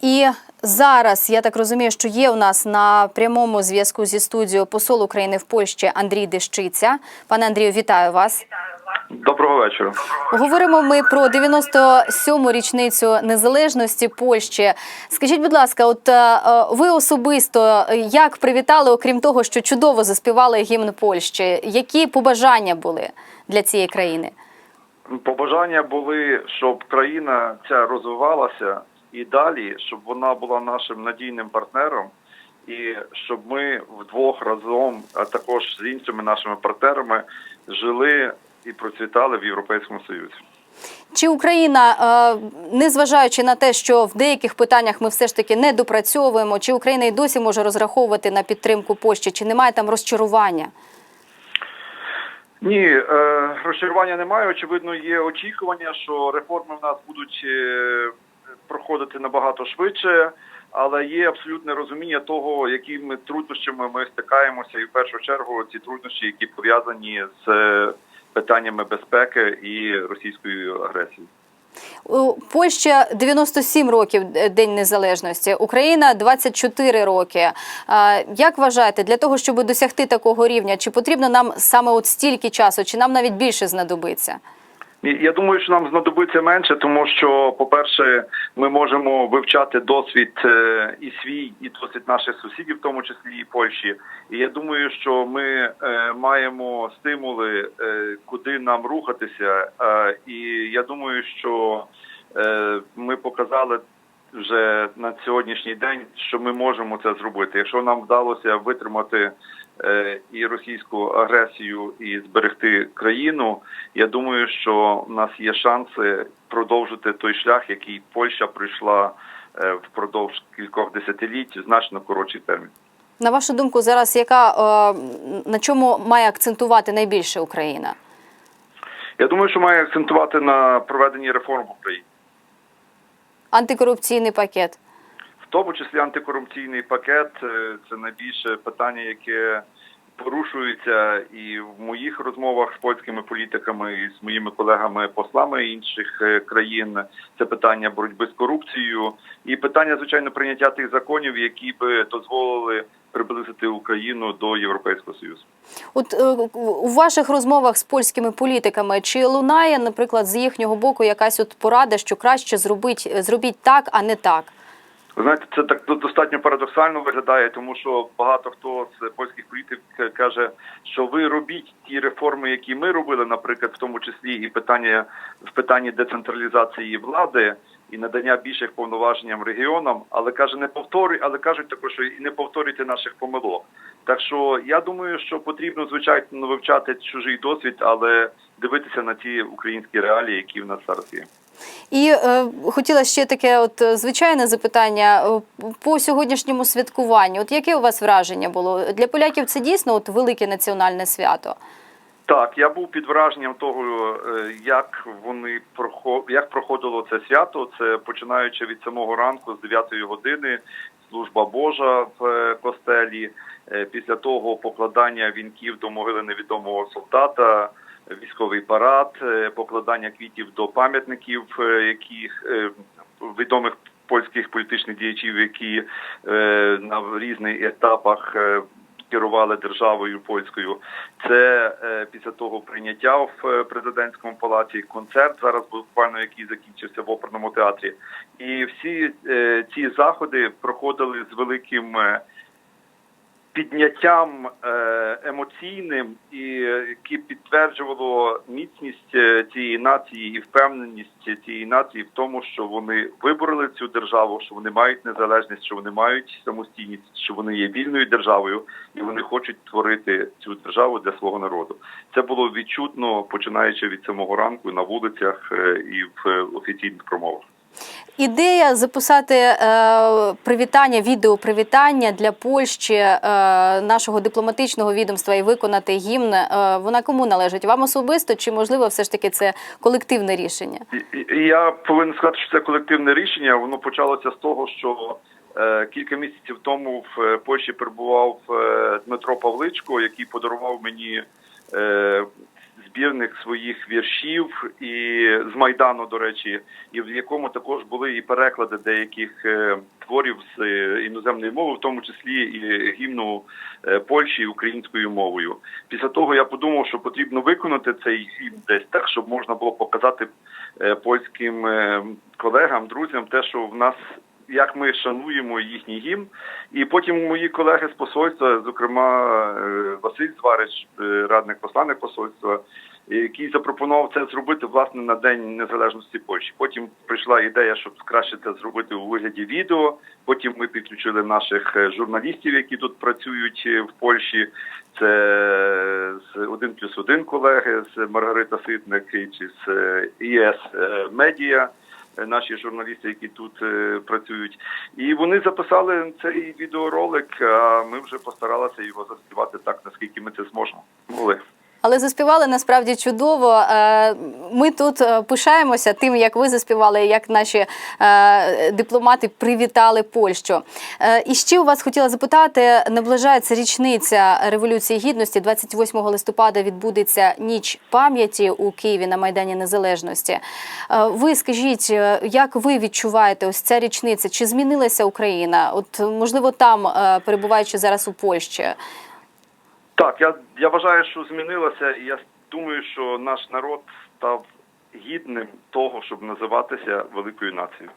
І зараз я так розумію, що є у нас на прямому зв'язку зі студією посол України в Польщі Андрій Дещиця. Пане Андрію, вітаю вас. Доброго вечора. Говоримо ми про 97-му річницю незалежності Польщі. Скажіть, будь ласка, от е, е, ви особисто як привітали, окрім того, що чудово заспівали гімн Польщі? Які побажання були для цієї країни? Побажання були, щоб країна ця розвивалася і далі, щоб вона була нашим надійним партнером, і щоб ми вдвох разом, а також з іншими нашими партнерами, жили і процвітали в Європейському Союзі. Чи Україна, е, незважаючи на те, що в деяких питаннях ми все ж таки не допрацьовуємо, чи Україна і досі може розраховувати на підтримку Польщі, чи немає там розчарування? Ні, е, розчарування немає. Очевидно, є очікування, що реформи в нас будуть е, проходити набагато швидше, але є абсолютне розуміння того, якими труднощами ми стикаємося, і в першу чергу ці труднощі, які пов'язані з е, питаннями безпеки і російською агресією. У Польща 97 років е, День Незалежності, Україна 24 роки. Як вважаєте, для того, щоб досягти такого рівня, чи потрібно нам саме от стільки часу, чи нам навіть більше знадобиться? Я думаю, що нам знадобиться менше, тому що, по-перше, ми можемо вивчати досвід е, і свій, і досвід наших сусідів, в тому числі і Польщі. І я думаю, що ми е, маємо стимули, е, куди нам рухатися. І я думаю, що ми показали вже на сьогоднішній день, що ми можемо це зробити. Якщо нам вдалося витримати і російську агресію і зберегти країну, я думаю, що в нас є шанси продовжити той шлях, який Польща пройшла е, впродовж кількох десятиліть, значно коротший термін. На вашу думку, зараз яка е, на чому має акцентувати найбільше Україна? Я думаю, що має акцентувати на проведенні реформ в Україні. Антикорупційний пакет. Тому числі антикорупційний пакет е, це найбільше питання, яке порушується і в моїх розмовах з польськими політиками, і з моїми колегами-послами інших е, країн. Це питання боротьби з корупцією і питання, звичайно, прийняття тих законів, які би дозволили приблизити Україну до Європейського Союзу. От е, у ваших розмовах з польськими політиками чи лунає, наприклад, з їхнього боку якась от порада, що краще зробить, зробіть так, а не так? Ви знаєте, це так достатньо парадоксально виглядає, тому що багато хто з польських політиків каже, що ви робіть ті реформи, які ми робили, наприклад, в тому числі і питання в питанні децентралізації влади і надання більших повноваженням регіонам, але каже, не повторюй, але кажуть також, що і не повторюйте наших помилок. Так що я думаю, що потрібно звичайно вивчати чужий досвід, але дивитися на ті українські реалії, які в нас зараз є. І е, хотіла ще таке, от е, звичайне запитання Е, по сьогоднішньому святкуванню. От яке у вас враження було для поляків? Це дійсно от велике національне свято. Так, я був під враженням того, е, як вони як проходило це свято. Це починаючи від самого ранку з 9 години, служба Божа в костелі. Після того покладання вінків до могили невідомого солдата, військовий парад, е, покладання квітів до пам'ятників, е, яких е, відомих польських політичних діячів, які на різних етапах. керували державою польською. Це після того прийняття в президентському палаці концерт зараз буквально який закінчився в оперному театрі. І всі ці заходи проходили з великим підняттям е, емоційним, і е, яке підтверджувало міцність е, цієї нації і впевненість цієї нації в тому, що вони вибороли цю державу, що вони мають незалежність, що вони мають самостійність, що вони є вільною державою, і вони хочуть творити цю державу для свого народу. Це було відчутно починаючи від самого ранку на вулицях і в офіційних промовах. Ідея записати е, привітання, відео привітання для Польщі е, нашого дипломатичного відомства і виконати гімн. Е, вона кому належить? Вам особисто чи можливо все ж таки це колективне рішення? Я повинен сказати, що це колективне рішення. Воно почалося з того, що е, кілька місяців тому в е, Польщі перебував е, Дмитро Павличко, який подарував мені е, збірник своїх віршів і з майдану, до речі, і в якому також були і переклади деяких е, творів з е, іноземної мови, в тому числі і гімну е, Польщі українською мовою. Після того я подумав, що потрібно виконати цей гімн десь так, щоб можна було показати польським колегам, друзям, те, що в нас як ми шануємо їхній гімн. І потім мої колеги з посольства, зокрема е, Василь Зварич, е, радник посланник посольства, який запропонував це зробити власне на День Незалежності Польщі. Потім прийшла ідея, щоб краще це зробити у вигляді відео. Потім ми підключили наших е, журналістів, які тут працюють в Польщі. Це з один плюс один колеги з Маргарита Ситник чи з ІС Медіа. Е, Наші журналісти, які тут е, працюють, і вони записали цей відеоролик. А ми вже постаралися його заспівати так, наскільки ми це зможемо. Могли. Але заспівали насправді чудово. Е, Ми тут е, пишаємося тим, як ви заспівали, як наші е, дипломати привітали Польщу. І ще у вас хотіла запитати: наближається річниця Революції Гідності. 28 листопада відбудеться ніч пам'яті у Києві на Майдані Незалежності. Ви скажіть, як ви відчуваєте ось ця річниця? Чи змінилася Україна? От можливо, там перебуваючи зараз у Польщі. Так, я, я вважаю, що змінилося, і я думаю, що наш народ став гідним того, щоб називатися великою нацією.